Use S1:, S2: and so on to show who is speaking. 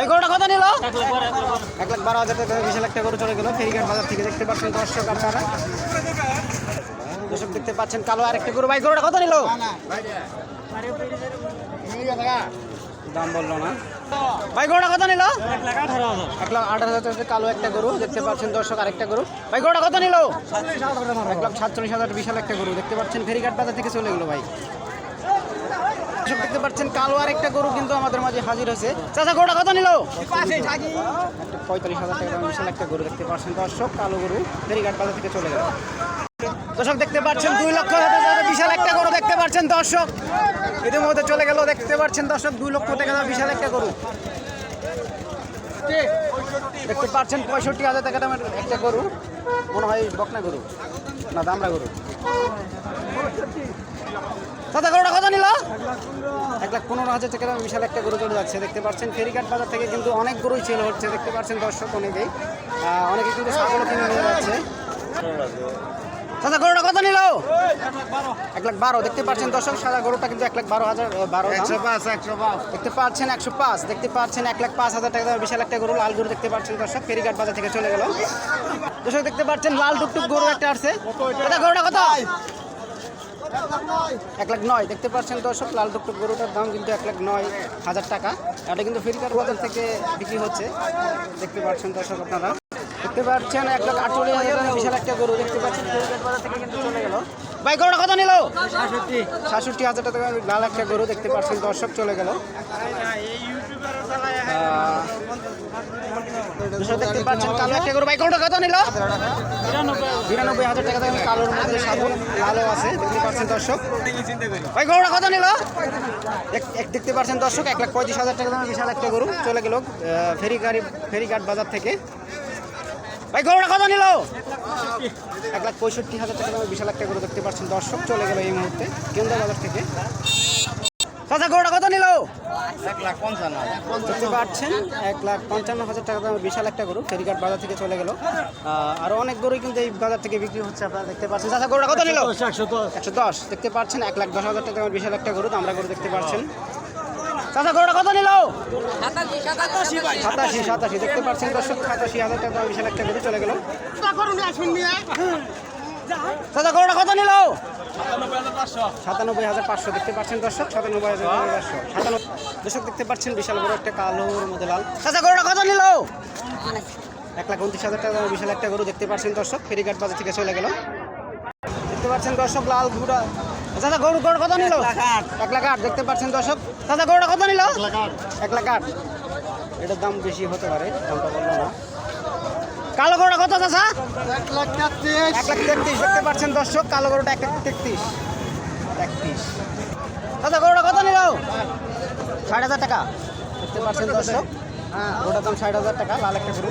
S1: এই গরুটা কত নিল। এক লাখ বারো হাজার টাকা বিশাল একটা গরু চলে গেল। ফেরিঘাট বাজার থেকে দেখতে পাচ্ছেন দর্শক আপনারা। দর্শক দেখতে পাচ্ছেন কালো আরেকটা গরু। ভাই গরুটা কত নিল? দাম বলল না। ভাই গরুটা কত নিল? এক লাখ আঠারো হাজার কালো একটা গরু দেখতে পাচ্ছেন দর্শক আরেকটা গরু। ভাই গরুটা কত নিল? এক লাখ সাতচল্লিশ হাজার বিশাল একটা গরু দেখতে পাচ্ছেন ফেরিঘাট বাজার থেকে চলে গেলো ভাই। দর্শক দেখতে পাচ্ছেন, কালো আরেকটা গরু কিন্তু আমাদের মাঝে হাজির হয়েছে। চাচা, গরুটা কত নিল? পঁয়তাল্লিশ হাজার টাকা বিশাল একটা গরু দেখতে পাচ্ছেন দর্শক, কালো গরু। ফেরিঘাট বাজার থেকে চলে গেল। দর্শক দেখতে পাচ্ছেন, দুই লক্ষ বিশাল একটা গরু দেখতে পাচ্ছেন দর্শক। ইতিমধ্যে চলে গেল, দেখতে পাচ্ছেন দর্শক, দুই লক্ষ টাকা বিশাল একটা গরু। দেখতে পাচ্ছেন, পঁয়ষট্টি হাজার টাকা দামের একটা গরু। মনে হয় বকনা গরু না দামরা গরু দাদা গরুটা কত নিল এক লাখ পনেরো হাজার টাকা বিশাল একটা গরু চলে যাচ্ছে দেখতে পাচ্ছেন। ফেরিঘাট বাজার থেকে কিন্তু অনেক গরুই সেল হচ্ছে দেখতে পাচ্ছেন দর্শক অনেকেই। অনেকে কিন্তু ছাগলও কিনে নিয়ে যাচ্ছে। দাদা গরুটা কত নিল? এক লাখ বারো দেখতে পাচ্ছেন দর্শক সাদা গরুটা কিন্তু এক লাখ বারো হাজার বারো।
S2: পাঁচ একশো পাঁচ।
S1: দেখতে পাচ্ছেন একশো পাঁচ দেখতে পাচ্ছেন এক লাখ পাঁচ হাজার টাকা বিশাল একটা গরু লাল গরু দেখতে পাচ্ছেন দর্শক ফেরিঘাট বাজার থেকে চলে গেল। দর্শক দেখতে পাচ্ছেন লাল টুকটুক গরু একটা আসছে। গরুটা কত? এক লাখ নয়, দেখতে পাচ্ছেন দর্শক, লাল টুকটুক গরুটার দাম কিন্তু এক লাখ নয় হাজার টাকা। এটা কিন্তু ফেরিঘাট বাজার থেকে বিক্রি হচ্ছে, দেখতে পাচ্ছেন দর্শক আপনারা। দেখতে পাচ্ছেন এক লাখ আটচল্লিশ হাজার বিশাল একটা গরু, দেখতে পাচ্ছেন ফেরিঘাট বাজার থেকে কিন্তু চলে গেল। ভাই, গরুটা নিল? সাতষট্টি। হাজার টাকা, লাল একটা গরু, দেখতে পাচ্ছেন দর্শক, চলে গেল। দর্শক দেখতে পাচ্ছেন কালো একটা গরু ভাই গরুটা কত নিল? বিরানব্বই হাজার টাকা দামের কালোর মধ্যে লালও আছে দেখতে পাচ্ছেন দর্শক। ভাই গরুটা কত নিল? দেখতে পাচ্ছেন দর্শক এক লাখ পঁয়ত্রিশ হাজার টাকা দামের বিশাল একটা গরু চলে গেল ফেরি গাড়ি ফেরিঘাট বাজার থেকে। ভাই গরুটা কত নিল? এক লাখ পঁয়ষট্টি হাজার টাকা দামের বিশাল একটা গরু দেখতে পাচ্ছেন দর্শক চলে গেল এই মুহূর্তে কেন্দ্র বাজার থেকে। চাচা গরুটা কত নিল?
S2: এক লাখ পঞ্চান্ন
S1: দেখতে পাচ্ছেন এক লাখ পঞ্চান্ন হাজার টাকা দামের বিশাল একটা গরু ফেরিঘাট বাজার থেকে চলে গেল। আরও অনেক গরুই কিন্তু এই বাজার থেকে বিক্রি হচ্ছে আপনারা দেখতে পাচ্ছেন। চাচা গরুটা কত নিল?
S2: একশো দশ
S1: একশো দশ। দেখতে পাচ্ছেন এক লাখ দশ হাজার টাকা দামের বিশাল একটা গরু আমরা গরু দেখতে পাচ্ছেন। চাচা গরুটা কত নিল? সাতাশি সাতাশি দেখতে পাচ্ছেন দর্শক সাতাশি হাজার টাকা বিশাল একটা গরু চলে গেল। চাচা গরুটা কত নিল? সাতানব্বই হাজার পাঁচশো দেখতে পাচ্ছেন দর্শক সাতানব্বই হাজার পাঁচশো সাতানব্বই দর্শক দেখতে পাচ্ছেন বিশাল বড় একটা কালোর মধ্যে লাল। চাচা গরুটা কত নিল? এক লাখ উনত্রিশ হাজার টাকা বিশাল একটা গরু দেখতে পাচ্ছেন দর্শক ফেরিঘাট বাজার থেকে চলে গেল। দেখতে পাচ্ছেন দর্শক লাল ঘুরা চাচা গরু গরু কত নিল? এক লাখ আট। দেখতে পাচ্ছেন দর্শক। চাচা গরুটা কত নিল? এক লাখ আট। এটার দাম বেশি হতে পারে দামটা বলল না। কালো গরুটা কত চাষা
S2: এক লাখ তেত্রিশ
S1: এক লাখ তেত্রিশ দেখতে পাচ্ছেন দর্শক কালো গরুটা এক লাখ তেত্রিশ। তেত্রিশ দাদা গরুটা কত নিল? ষাট হাজার টাকা। দেখতে পাচ্ছেন দর্শক হ্যাঁ গরুটার দাম ষাট হাজার টাকা লাল একটা গরু।